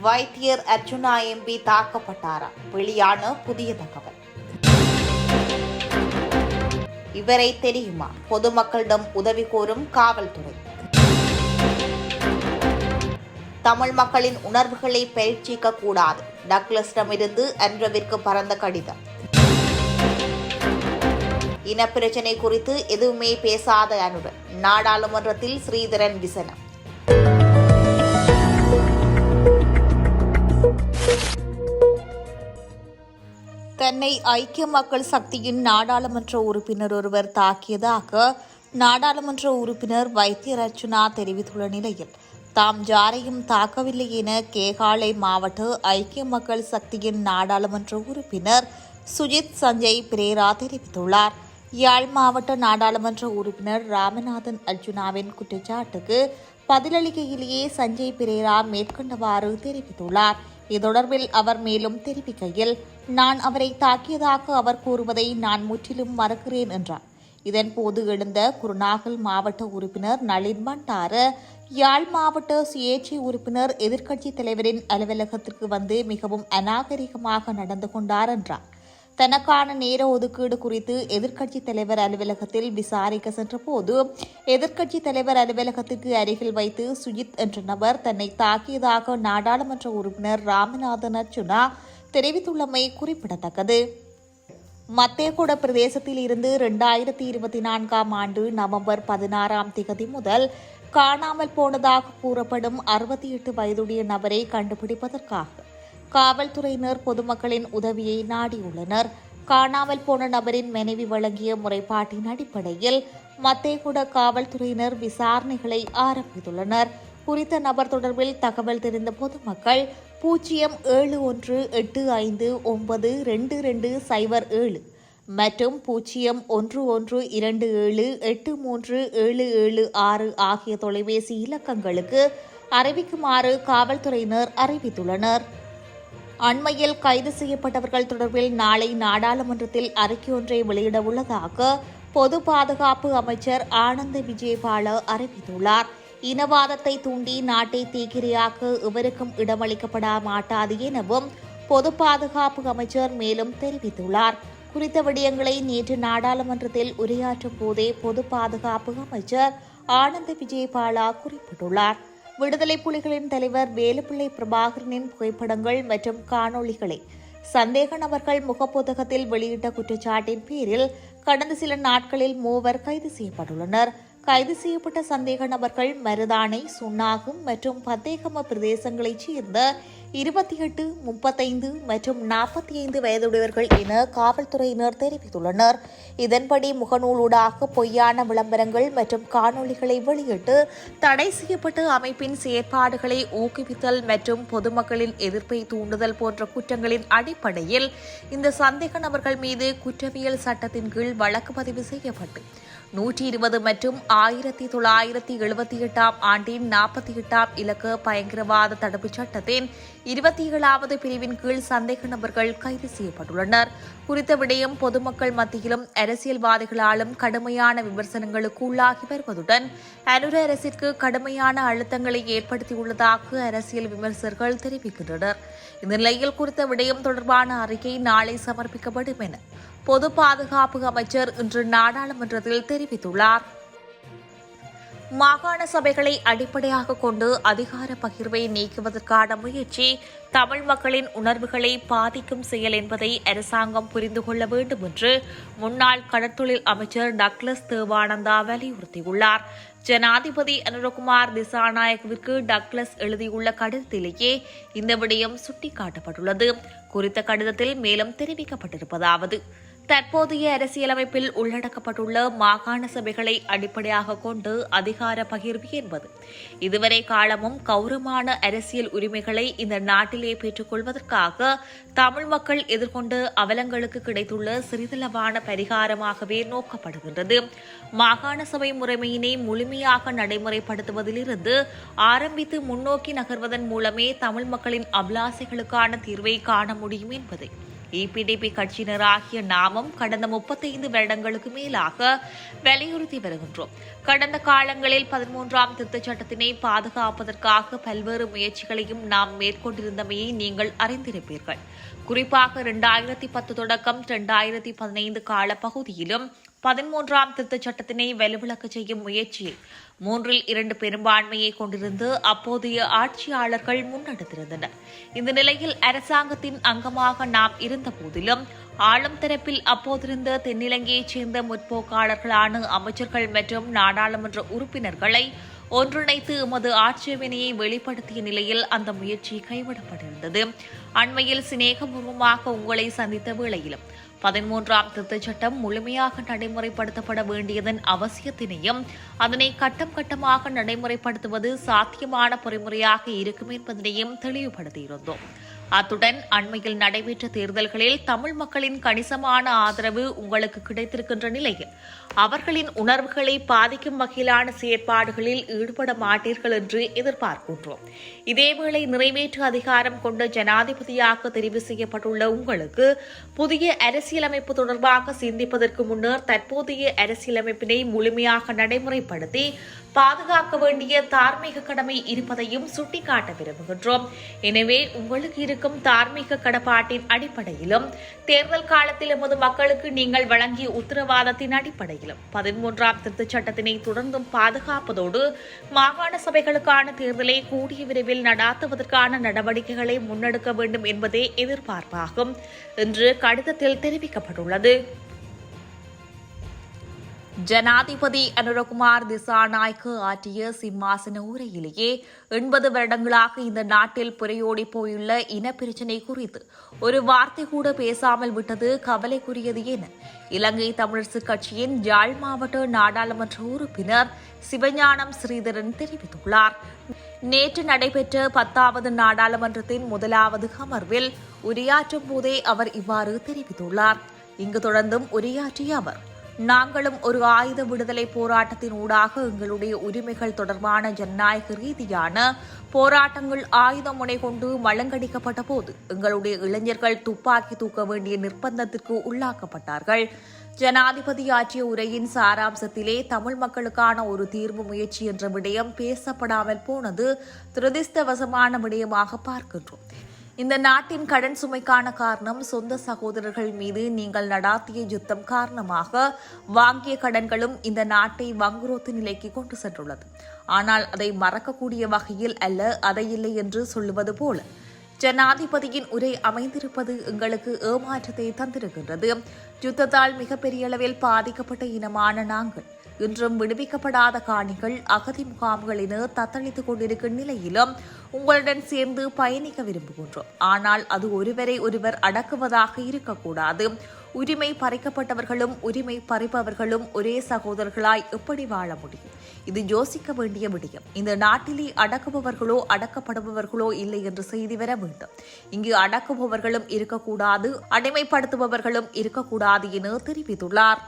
வைத்தியர் அர்ஜுனா எம்பி தாக்கப்பட்டாரா? வெளியான புதிய தகவல். இவரை தெரியுமா? பொதுமக்களிடம் உதவி கோரும் காவல்துறை. தமிழ் மக்களின் உணர்வுகளை பரீட்சிக்க கூடாது. டக்ளஸிடமிருந்து அன்றவிற்கு பறந்த கடிதம். இனப்பிரச்சினை குறித்து எதுவுமே பேசாத அனுடன் நாடாளுமன்றத்தில் ஸ்ரீதரன் விசனம். தன்னை ஐக்கிய மக்கள் சக்தியின் நாடாளுமன்ற உறுப்பினர் ஒருவர் தாக்கியதாக நாடாளுமன்ற உறுப்பினர் வைத்தியர் தெரிவித்துள்ள நிலையில் தாம் யாரையும் தாக்கவில்லை என கேகாலை மாவட்ட ஐக்கிய மக்கள் சக்தியின் நாடாளுமன்ற உறுப்பினர் சுஜித் சஞ்சய் பிரேரா தெரிவித்துள்ளார். யாழ் மாவட்ட நாடாளுமன்ற உறுப்பினர் ராமநாதன் அர்ஜுனாவின் குற்றச்சாட்டுக்கு பதிலளிக்கையிலேயே சஞ்சய் பிரேரா மேற்கொண்டவாறு தெரிவித்துள்ளார். இது தொடர்பில் அவர் மேலும் தெரிவிக்கையில் நான் அவரை தாக்கியதாக அவர் கூறுவதை நான் முற்றிலும் மறக்கிறேன் என்றார். இதன்போது எழுந்த குருநாகல் மாவட்ட உறுப்பினர் நளின் பண்டார யாழ் மாவட்ட சுயேட்சை உறுப்பினர் எதிர்க்கட்சித் தலைவரின் அலுவலகத்திற்கு வந்து மிகவும் அநாகரிகமாக நடந்து கொண்டார் என்றார். தனக்கான நேர ஒதுக்கீடு குறித்து எதிர்க்கட்சித் தலைவர் அலுவலகத்தில் விசாரிக்க சென்றபோது எதிர்க்கட்சித் தலைவர் அலுவலகத்துக்கு அருகில் வைத்து சுஜித் என்ற நபர் தன்னை தாக்கியதாக நாடாளுமன்ற உறுப்பினர் ராமநாதன் அர்ஜுனா தெரிவித்துள்ளமை குறிப்பிடத்தக்கது. மத்தேகுட பிரதேசத்தில் இருந்து இரண்டாயிரத்தி இருபத்தி நான்காம் ஆண்டு நவம்பர் பதினாறாம் திகதி முதல் காணாமல் போனதாக கூறப்படும் அறுபத்தி எட்டு வயதுடைய நபரை கண்டுபிடிப்பதற்காக காவல்துறையினர் பொதுமக்களின் உதவியை நாடியுள்ளனர். காணாமல் போன நபரின் மனைவி வழங்கிய முறைப்பாட்டின் அடிப்படையில் மத்தேகுட காவல்துறையினர் விசாரணைகளை ஆரம்பித்துள்ளனர். குறித்த நபர் தொடர்பில் தகவல் தெரிந்த பொதுமக்கள் பூஜ்ஜியம் ஏழு ஒன்று எட்டு ஐந்து ஒன்பது ரெண்டு ரெண்டு சைபர் ஏழு மற்றும் பூஜ்ஜியம் ஒன்று ஒன்று இரண்டு ஏழு எட்டு மூன்று ஏழு ஏழு ஆறு ஆகிய தொலைபேசி இலக்கங்களுக்கு அறிவிக்குமாறு காவல்துறையினர் அறிவித்துள்ளனர். அண்மையில் கைது செய்யப்பட்டவர்கள் தொடர்பில் நாளை நாடாளுமன்றத்தில் அறிக்கை ஒன்றை வெளியிட உள்ளதாக பொது பாதுகாப்பு அமைச்சர் ஆனந்த் விஜயபால அறிவித்துள்ளார். இனவாதத்தை தூண்டி நாட்டை தீக்கிரையாக்க எவருக்கும் இடமளிக்கப்பட மாட்டாது எனவும் பொது பாதுகாப்பு அமைச்சர் மேலும் தெரிவித்துள்ளார். குறித்த விடயங்களை நேற்று நாடாளுமன்றத்தில் உரையாற்றும் போதே பொது பாதுகாப்பு அமைச்சர் ஆனந்த் விஜயபாலா குறிப்பிட்டுள்ளார். விடுதலை புலிகளின் தலைவர் வேலுப்பிள்ளை பிரபாகரனின் புகைப்படங்கள் மற்றும் காணொளிகளை சந்தேக நபர்கள் முகப்புத்தகத்தில் வெளியிட்ட குற்றச்சாட்டின் பேரில் கடந்த சில நாட்களில் மூவர் கைது செய்யப்பட்டுள்ளனர். கைது செய்யப்பட்ட சந்தேக நபர்கள் மருதானை சுண்ணாகம் மற்றும் பத்தேகம பிரதேசங்களைச் சேர்ந்த இருபத்தி எட்டு முப்பத்தைந்து மற்றும் நாற்பத்தி ஐந்து வயதுடையவர்கள் என காவல்துறையினர் தெரிவித்துள்ளனர். இதன்படி முகநூலூடாக பொய்யான விளம்பரங்கள் மற்றும் காணொளிகளை வெளியிட்டு தடை செய்யப்பட்ட அமைப்பின் செயற்பாடுகளை ஊக்குவித்தல் மற்றும் பொதுமக்களின் எதிர்ப்பை தூண்டுதல் போன்ற குற்றங்களின் அடிப்படையில் இந்த சந்தேக நபர்கள் மீது குற்றவியல் சட்டத்தின் கீழ் வழக்கு பதிவு செய்யப்பட்டு நூற்றி இருபது மற்றும் ஆயிரத்தி தொள்ளாயிரத்தி எழுபத்தி எட்டாம் ஆண்டின் நாற்பத்தி எட்டாம் இலக்கு பயங்கரவாத தடுப்புச் சட்டத்தின் இருபத்தி ஏழாவது பிரிவின் கீழ் சந்தேக நபர்கள் கைது செய்யப்பட்டுள்ளனர். குறித்த விடயம் பொதுமக்கள் மத்தியிலும் அரசியல்வாதிகளாலும் கடுமையான விமர்சனங்களுக்கு உள்ளாகி வருவதுடன் அனுர அரசிற்கு கடுமையான அழுத்தங்களை ஏற்படுத்தியுள்ளதாக அரசியல் விமர்சகர்கள் தெரிவிக்கின்றனர். இந்த நிலையில் குறித்த விடயம் தொடர்பான அறிக்கை நாளை சமர்ப்பிக்கப்படும் என பொது பாதுகாப்பு அமைச்சர் இன்று நாடாளுமன்றத்தில் தெரிவித்துள்ளார். மாகாண சபைகளை அடிப்படையாக கொண்டு அதிகார பகிர்வை நீக்குவதற்கான முயற்சி தமிழ் மக்களின் உணர்வுகளை பாதிக்கும் செயல் என்பதை அரசாங்கம் புரிந்து கொள்ள வேண்டும் என்று முன்னாள் கடற்தொழில் அமைச்சர் டக்ளஸ் தேவானந்தா வலியுறுத்தியுள்ளார். ஜனாதிபதி அனுரகுமார் திசாநாயகவிற்கு டக்ளஸ் எழுதியுள்ள கடிதத்திலேயே இந்த விடயம் சுட்டிக்காட்டப்பட்டுள்ளது. குறித்த கடிதத்தில் மேலும் தெரிவிக்கப்பட்டிருப்பதாவது தற்போதைய அரசியலமைப்பில் உள்ளடக்கப்பட்டுள்ள மாகாண சபைகளை அடிப்படையாக கொண்டு அதிகார பகிர்வு என்பது. இதுவரை காலமும் கௌரவமான அரசியல் உரிமைகளை இந்த நாட்டிலே பெற்றுக்கொள்வதற்காக தமிழ் மக்கள் எதிர்கொண்டு அவலங்களுக்கு கிடைத்துள்ள சிறிதளவான பரிகாரமாகவே நோக்கப்படுகின்றது. மாகாண சபை முறைமையினை முழுமையாக நடைமுறைப்படுத்துவதிலிருந்து ஆரம்பித்து முன்னோக்கி நகர்வதன் மூலமே தமிழ் மக்களின் அபிலாசைகளுக்கான தீர்வை காண முடியும் என்பதை. இபிடிபி கட்சியினராகிய நாமும் கடந்த முப்பத்தைந்து வருடங்களுக்கு மேலாக வலியுறுத்தி வருகின்றோம். கடந்த காலங்களில் பதிமூன்றாம் திருத்தச் சட்டத்தினை பாதுகாப்பதற்காக பல்வேறு முயற்சிகளையும் நாம் மேற்கொண்டிருந்தமையை நீங்கள் அறிந்திருப்பீர்கள். குறிப்பாக இரண்டாயிரத்தி பத்து தொடக்கம் இரண்டாயிரத்தி பதினைந்து கால பகுதியிலும் பதிமூன்றாம் திருத்தச் சட்டத்தினை வலுவிழக்க செய்யும் முயற்சியை மூன்றில் இரண்டு பெரும்பான்மையை கொண்டிருந்து அப்போதைய ஆட்சியாளர்கள் முன்னெடுத்திருந்தனர். இந்த நிலையில் அரசாங்கத்தின் அங்கமாக நாம் இருந்த போதிலும் ஆளும் தரப்பில் அப்போதிருந்த தென்னிலங்கையைச் சேர்ந்த முற்போக்காளர்களான அமைச்சர்கள் மற்றும் நாடாளுமன்ற உறுப்பினர்களை ஒன்றிணைத்து எமது ஆட்சேபனையை வெளிப்படுத்திய நிலையில் அந்த முயற்சி கைவிடப்பட்டிருந்தது. அண்மையில் சிநேகபூர்வமாக உங்களை சந்தித்த வேளையிலும் பதிமூன்றாம் திருத்தச் சட்டம் முழுமையாக நடைமுறைப்படுத்தப்பட வேண்டியதன் அவசியத்தினையும் அதனை கட்டம் கட்டமாக நடைமுறைப்படுத்துவது சாத்தியமான பொறிமுறையாக இருக்கும் என்பதனையும் தெளிவுபடுத்தியிருந்தோம். அத்துடன் அண்மையில் நடைபெற்ற தேர்தல்களில் தமிழ் மக்களின் கணிசமான ஆதரவு உங்களுக்கு கிடைத்திருக்கின்ற நிலையில் அவர்களின் உணர்வுகளை பாதிக்கும் வகையிலான செயற்பாடுகளில் ஈடுபட மாட்டீர்கள் என்று எதிர்பார்க்கின்றோம். இதேவேளை நிறைவேற்று அதிகாரம் கொண்ட ஜனாதிபதியாக தெரிவு செய்யப்பட்டுள்ள உங்களுக்கு புதிய அரசியலமைப்பு தொடர்பாக சிந்திப்பதற்கு முன்னர் தற்போதைய அரசியலமைப்பினை முழுமையாக நடைமுறைப்படுத்தி பாதுகாக்க வேண்டிய தார்மீக கடமை இருப்பதையும் சுட்டிக்காட்ட விரும்புகின்றோம். எனவே உங்களுக்கு இருக்கும் தார்மீக கடப்பாட்டின் அடிப்படையிலும் தேர்தல் காலத்தில் எமது மக்களுக்கு நீங்கள் வழங்கிய உத்தரவாதத்தின் அடிப்படையில் நிலையிலும் பதிமூன்றாம் திருத்தச் சட்டத்தினை தொடர்ந்தும் பாதுகாப்பதோடு மாகாண சபைகளுக்கான தேர்தலை கூடிய விரைவில் நடாத்துவதற்கான நடவடிக்கைகளை முன்னெடுக்க வேண்டும் என்பதே எதிர்பார்ப்பாகும். என்று கடிதத்தில் தெரிவிக்கப்பட்டுள்ளது. ஜனாதிபதி அனுரகுமார் திசாநாய்க்கு ஆற்றிய சிம்மாசன உரையிலேயே எண்பது வருடங்களாக இந்த நாட்டில் புரையோடி போயுள்ள இனப்பிரச்சினை குறித்து ஒரு வார்த்தை கூட பேசாமல் விட்டது கவலைக்குரியது என இலங்கை தமிழரசுக் கட்சியின் யாழ் மாவட்ட நாடாளுமன்ற உறுப்பினர் சிவஞானம் ஸ்ரீதரன் தெரிவித்துள்ளார். நேற்று நடைபெற்ற பத்தாவது நாடாளுமன்றத்தின் முதலாவது அமர்வில் உரையாற்றும் போதே அவர் இவ்வாறு தெரிவித்துள்ளார். இங்கு தொடர்ந்தும் உரையாற்றிய அவர் நாங்களும் ஒரு ஆயுத விடுதலை போராட்டத்தின் ஊடாக எங்களுடைய உரிமைகள் தொடர்பான ஜனநாயக ரீதியான போராட்டங்கள் ஆயுத முனை கொண்டு மலங்கடிக்கப்பட்ட போது எங்களுடைய இளைஞர்கள் துப்பாக்கி தூக்க வேண்டிய நிர்பந்தத்திற்கு உள்ளாக்கப்பட்டார்கள். ஜனாதிபதி ஆற்றிய உரையின் சாராம்சத்திலே தமிழ் மக்களுக்கான ஒரு தீர்வு முயற்சி என்ற விடயம் பேசப்படாமல் போனது துரதிர்ஷ்டவசமான விடயமாக பார்க்கின்றோம். இந்த நாட்டின் கடன் சுமைக்கான காரணம் சொந்த சகோதரர்கள் மீது நீங்கள் நடாத்திய யுத்தம் காரணமாக வாங்கிய கடன்களும் இந்த நாட்டை வங்குரோத்து நிலைக்கு கொண்டு சென்றுள்ளது. ஆனால் அதை மறக்கக்கூடிய வகையில் அல்ல அதை இல்லை என்று சொல்லுவது போல. ஜனாதிபதியின் உரை அமைந்திருப்பது எங்களுக்கு ஏமாற்றத்தை தந்திருக்கின்றது. யுத்தத்தால் மிகப்பெரிய அளவில் பாதிக்கப்பட்ட இனமான நாங்கள். இன்றும் விடுவிக்கப்படாத காணிகள் அகதி முகாம்களின் தத்தளித்துக் கொண்டிருக்கும் நிலையிலும் உங்களுடன் சேர்ந்து பயணிக்க விரும்புகின்றோம். ஆனால் அது ஒருவரை ஒருவர் அடக்குவதாக இருக்கக்கூடாது. உரிமை பறிக்கப்பட்டவர்களும் உரிமை பறிப்பவர்களும் ஒரே சகோதரர்களாய் எப்படி வாழ முடியும்? இது யோசிக்க வேண்டிய விடயம். இந்த நாட்டிலே அடக்குபவர்களோ அடக்கப்படுபவர்களோ இல்லை என்று செய்தி வர வேண்டும். இங்கு அடக்குபவர்களும் இருக்கக்கூடாது அடிமைப்படுத்துபவர்களும் இருக்கக்கூடாது என தெரிவித்துள்ளார்.